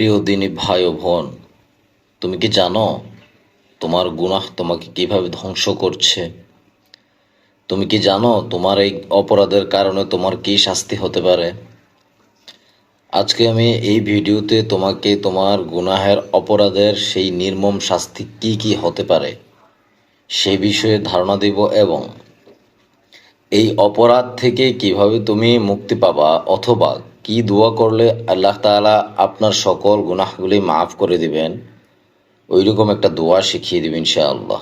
প্রিয় দিনী ভাই ও বোন, তুমি কি জানো তোমার গুনাহ তোমাকে কীভাবে ধ্বংস করছে? তুমি কি জানো তোমার এই অপরাধের কারণে তোমার কি শাস্তি হতে পারে? আজকে আমি এই ভিডিওতে তোমাকে তোমার গুনাহের অপরাধের সেই নির্মম শাস্তি কি কি হতে পারে সে বিষয়ে ধারণা দেব এবং এই অপরাধ থেকে কীভাবে তুমি মুক্তি পাবা অথবা কি দোয়া করলে আল্লাহ তাআলা আপনার সকল গুনাহগুলি মাফ করে দিবেন? ওইরকম একটা দোয়া শিখিয়ে দিবেন ইনশাআল্লাহ।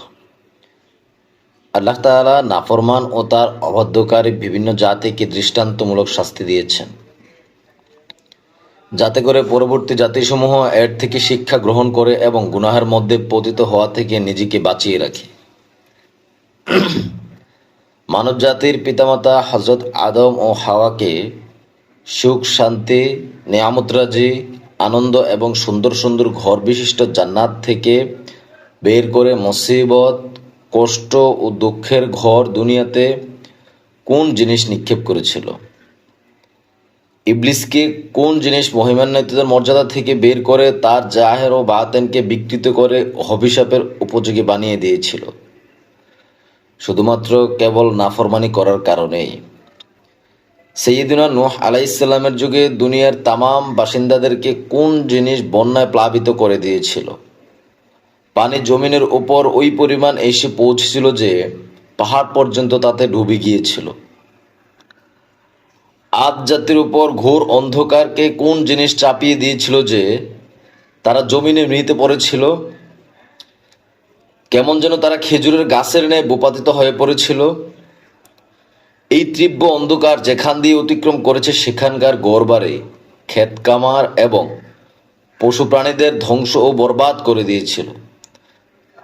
আল্লাহ তাআলা নাফরমান ও তার অবাধ্যকারী বিভিন্ন জাতিকে দৃষ্টান্তমূলক শাস্তি দিয়েছেন। যাতে করে পরবর্তী জাতিসমূহ এর থেকে শিক্ষা গ্রহণ করে এবং গুনাহের মধ্যে পতিত হওয়া থেকে নিজেকে বাঁচিয়ে রাখে। মানব জাতির পিতামাতা হজরত আদম ও হাওয়াকে সুখ, শান্তি নেয়ামতরাজি আনন্দ এবং সুন্দর সুন্দর ঘর বিশিষ্ট জান্নাত থেকে বের করে মুসিবত, কষ্ট ও দুঃখের ঘর দুনিয়াতে কোন জিনিস নিক্ষেপ করেছিল? ইবলিসকে কোন জিনিস মহিমান্বিতদের মর্যাদা থেকে বের করে তার জাহের ও বাতেনকে বিকৃত করে অভিশাপের উপযোগী বানিয়ে দিয়েছিল? শুধুমাত্র কেবল নাফরমানি করার কারণেই। সৈয়দিনা নূহ আলাইসাল্লামের যুগে দুনিয়ার তামাম বাসিন্দাদেরকে কোন জিনিস বন্যায় প্লাবিত করে দিয়েছিল? পানি জমিনের উপর ওই পরিমাণ এসে পৌঁছেছিল যে পাহাড় পর্যন্ত তাতে ডুবে গিয়েছিল। আদ জাতির উপর ঘোর অন্ধকারকে কোন জিনিস চাপিয়ে দিয়েছিল যে তারা জমিনে মৃতে পড়েছিল? কেমন যেন তারা খেজুরের গাছের ন্যায় বোপাতিত হয়ে পড়েছিল? এই তীব্র অন্ধকার যেখান দিয়ে অতিক্রম করেছে সেখানকার গড়বারে ক্ষেত কামার এবং পশু প্রাণীদের ধ্বংস ও বরবাদ করে দিয়েছিল।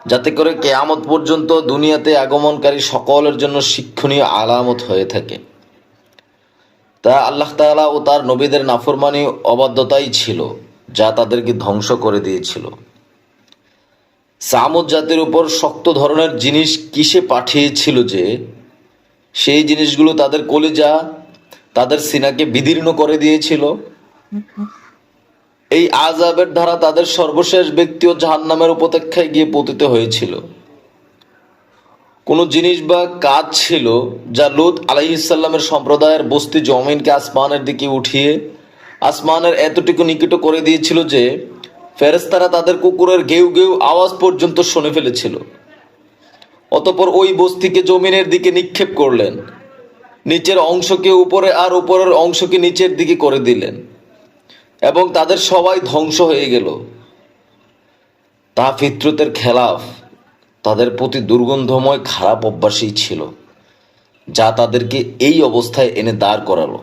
যাতে করে কেয়ামত পর্যন্ত দুনিয়াতে আগমনকারী সকলের জন্য শিক্ষণীয় আলামত হয়ে থাকে। তা আল্লাহ তাআলা ও তার নবীদের নাফরমানি অবাধ্যতাই ছিল, যা তাদেরকে ধ্বংস করে দিয়েছিল। সামুদ জাতির উপর শক্ত ধরনের জিনিস কিসে পাঠিয়েছিল যে সেই জিনিসগুলো তাদের কলিজা, তাদের সিনাকে বিদীর্ণ করে দিয়েছিল। এই আজাবের ধারা তাদের সর্বশেষ ব্যক্তি ও জাহান্নামের উপেক্ষায় গিয়ে পতিত হয়েছিল। কোনো জিনিস বা কাজ ছিল যা লুত আলাইহিসাল্লামের সম্প্রদায়ের বস্তি জমিনকে আসমানের দিকে উঠিয়ে, আসমানের এতটুকু নিকট করে দিয়েছিল যে ফেরেস্তারা তাদের কুকুরের গেউ গেউ আওয়াজ পর্যন্ত শুনে ফেলেছিল। অতপর ওই বস্তিকে জমিনের দিকে নিক্ষেপ করলেন। নিচের অংশকে উপরে আর উপরের অংশকে নিচের দিকে করে দিলেন এবং তাদের সবাই ধ্বংস হয়ে গেল। তা ফিতরতের খেলাফ তাদের প্রতি দুর্গন্ধময় খারাপ অভ্যাসই ছিল, যা তাদেরকে এই অবস্থায় এনে দাঁড় করালো।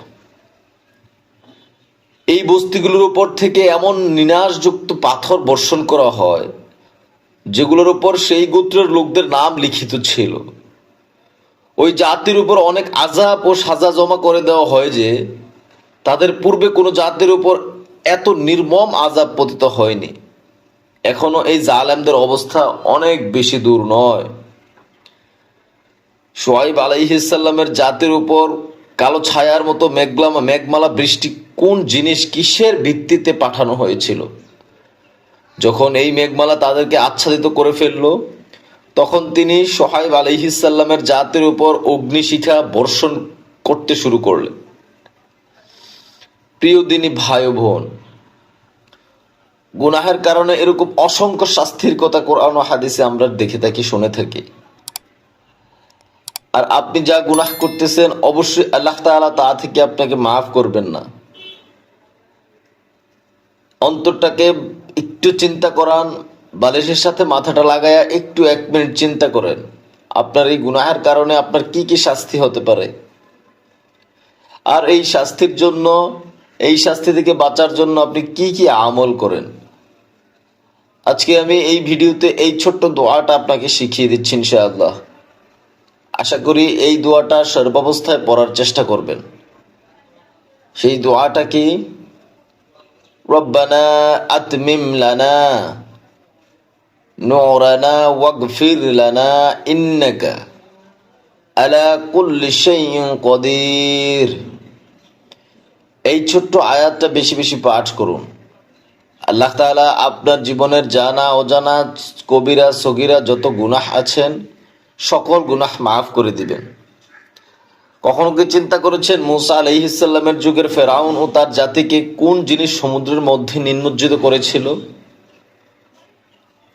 এই বস্তিগুলোর উপর থেকে এমন নিনাশযুক্ত পাথর বর্ষণ করা হয় যেগুলোর উপর সেই গোত্রের লোকদের নাম লিখিত ছিল। ওই জাতির উপর অনেক আজাব ও সাজা জমা করে দেওয়া হয় যে, তাদের পূর্বে কোনো জাতির উপর এত নির্মম আজাব পতিত হয়নি। এখনও এই জালেমদের অবস্থা অনেক বেশি দূর নয়। সোয়াইব আলাইহিসাল্লামের জাতির উপর কালো ছায়ার মতো মেঘলামা মেঘমালা বৃষ্টি কোন জিনিস কিসের ভিত্তিতে পাঠানো হয়েছিল? যখন এই মেঘমালা তাদেরকে আচ্ছাদিত করে ফেলল, তখন তিনি সোহাইব আলহিসাল্লামের জাতের উপর অগ্নিশিখা বর্ষণ করতে শুরু করলেন। প্রিয় দিনী ভাই বোন, গুনাহের কারণে এরকম অসংখ্য শাস্তির কথা কোরআন হাদিসে আমরা দেখে থাকি, শুনে থাকি। আর আপনি যা গুনাহ করতেছেন, অবশ্যই আল্লাহ তাআলা তা থেকে আপনাকে মাফ করবেন না। অন্তরটাকে একটু চিন্তা করান, বালিশের সাথে মাথাটা লাগায়া একটু এক মিনিট চিন্তা করেন। আপনার এই গুনাহের কারণে আপনার কি কি শাস্তি হতে পারে? আর এই শাস্তির জন্য, এই শাস্তি থেকে বাঁচার জন্য আপনি কি কি আমল করেন? আজকে আমি এই ভিডিওতে এই ছোট্ট দোয়াটা আপনাকে শিখিয়ে দিচ্ছি ইনশাআল্লাহ। আশা করি এই দোয়াটা সর্বাবস্থায় পড়ার চেষ্টা করবেন। সেই দোয়াটা কি? রব্বানা আতমিম লানা, নূরানা ওয়াগফির লানা, ইন্নাকা আলা কুল্লি শাইইন কদির। এই ছোট্ট আয়াতটা বেশি বেশি পাঠ করুন। আল্লাহ তাআলা আপনার জীবনের জানা, অজানা, কবিরা, সগিরা যত গুনাহ আছেন, সকল গুনাহ মাফ করে দিবেন। কখনো কি চিন্তা করেছেন মুসা আলাইহিসাল্লামের যুগের ফেরাউন ও তার জাতিকে কোন জিনিস সমুদ্রের মধ্যে নিমজ্জিত করেছিল?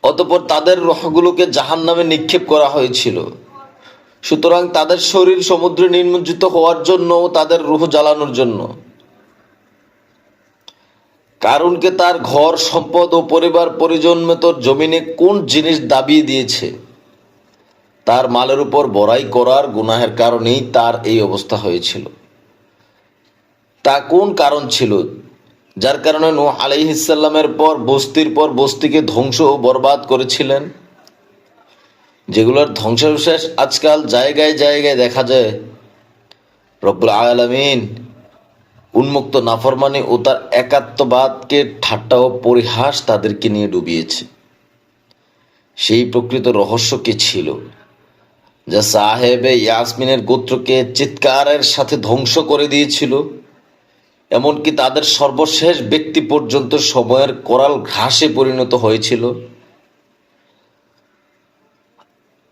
অতপর তাদের রহগুলোকে জাহান নামে নিক্ষেপ করা হয়েছিল। সুতরাং তাদের শরীর সমুদ্রে নিমজ্জিত হওয়ার জন্য ও তাদের রুহ জ্বালানোর জন্য। কারণকে তার ঘর, সম্পদ ও পরিবার পরিজন তোর জমিনে কোন জিনিস দাবিয়ে দিয়েছে? তার মালের উপর বড়াই করার গুনাহের কারণেই তার এই অবস্থা হয়েছিল। তা কোন কারণ ছিল? যার কারণে নূহ আলাইহিসাল্লামের পর বস্তির পর বস্তিকে ধ্বংস ও বরবাদ করেছিলেন। যেগুলোর ধ্বংসাবশেষ আজকাল জায়গায় জায়গায় দেখা যায়। রব্বুল আলামিন উন্মুক্ত নাফরমানি ও তার একাত্মবাদকে ঠাট্টা ও পরিহাস তাদেরকে নিয়ে ডুবিয়েছে। সেই প্রকৃত রহস্য কি ছিল? যা সাহেবে ইয়াসমিনের গোত্রকে চিৎকারের সাথে ধ্বংস করে দিয়েছিল, এমনকি তাদের সর্বশেষ ব্যক্তি পর্যন্ত সময়ের করাল ঘাসে পরিণত হয়েছিল।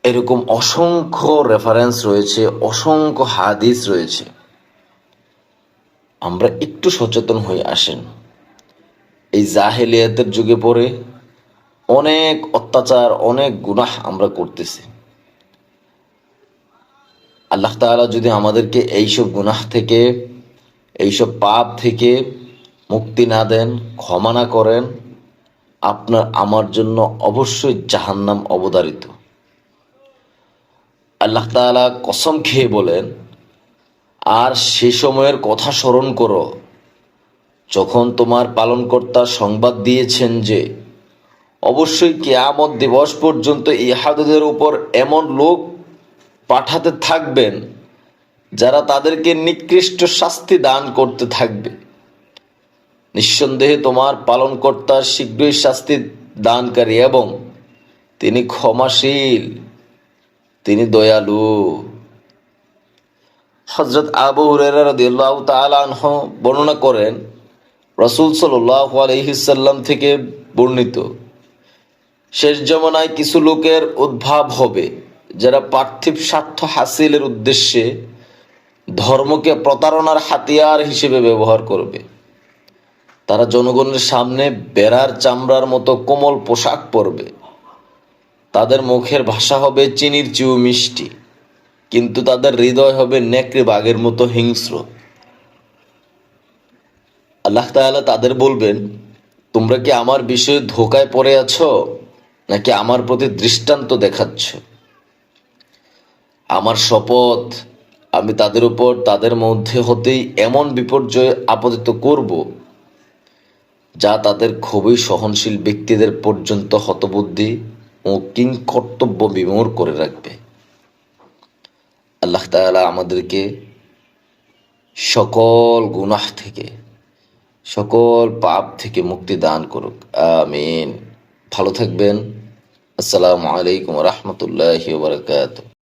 এরকম অসংখ্য রেফারেন্স রয়েছে, অসংখ্য হাদিস রয়েছে। আমরা একটু সচেতন হয়ে আসেন। এই জাহেলিয়াতের যুগে পড়ে অনেক অত্যাচার, অনেক গুনাহ আমরা করতেছি। আল্লাহ তাআলা যদি আমাদেরকে এইসব গুনাহ থেকে, এইসব পাপ থেকে মুক্তি না দেন, ক্ষমা না করেন, আপনার আমার জন্য অবশ্যই জাহান্নাম অবদারিত। আল্লাহ তাআলা কসম খেয়ে বলেন, আর সে সময়ের কথা স্মরণ করো, যখন তোমার পালনকর্তা সংবাদ দিয়েছেন যে, অবশ্যই কেয়ামত দিবস পর্যন্ত ইহাদের উপর এমন লোক পাঠাতে থাকবেন, যারা তাদেরকে নিকৃষ্ট শাস্তি দান করতে থাকবে। নিঃসন্দেহে তোমার পালনকর্তা শীঘ্রই শাস্তি দানকারী এবং তিনি ক্ষমাশীল, তিনি দয়ালু। হজরত আবু হুরেরা রাদিয়াল্লাহু তাআলা বর্ণনা করেন, রাসূল সাল্লাম থেকে বর্ণিত, শেষ জমানায় কিছু লোকের উদ্ভাব হবে। যারা পার্থিব স্বার্থ হাসিলের উদ্দেশ্যে ধর্মকে প্রতারণার হাতিয়ার হিসেবে ব্যবহার করবে। তারা জনগণের সামনে বেড়ার চামড়ার মতো কোমল পোশাক পরবে। তাদের মুখের ভাষা হবে চিনির চেয়েও মিষ্টি, কিন্তু তাদের হৃদয় হবে নেকড়ে বাঘের মতো হিংস্র। আল্লাহ তাআলা তাদের বলবেন, তোমরা কি আমার বিষয়ে ধোকায় পড়ে আছো, নাকি আমার প্রতি দৃষ্টান্ত দেখাচ্ছ? আমার শপথ আমি তাদের উপর তাদের মধ্যে হতেই এমন বিপর্যয় আপতিত করব, যা তাদের খুবই সহনশীল ব্যক্তিদের পর্যন্ত হতবুদ্ধি ও কিং কর্তব্য বিমোর করে রাখবে। আল্লাহ তাআলা আমাদেরকে সকল গুনাহ থেকে, সকল পাপ থেকে মুক্তি দান করুক। আমিন। ভালো থাকবেন। আসসালামু আলাইকুম রহমতুল্লাহ বারকাতুহ।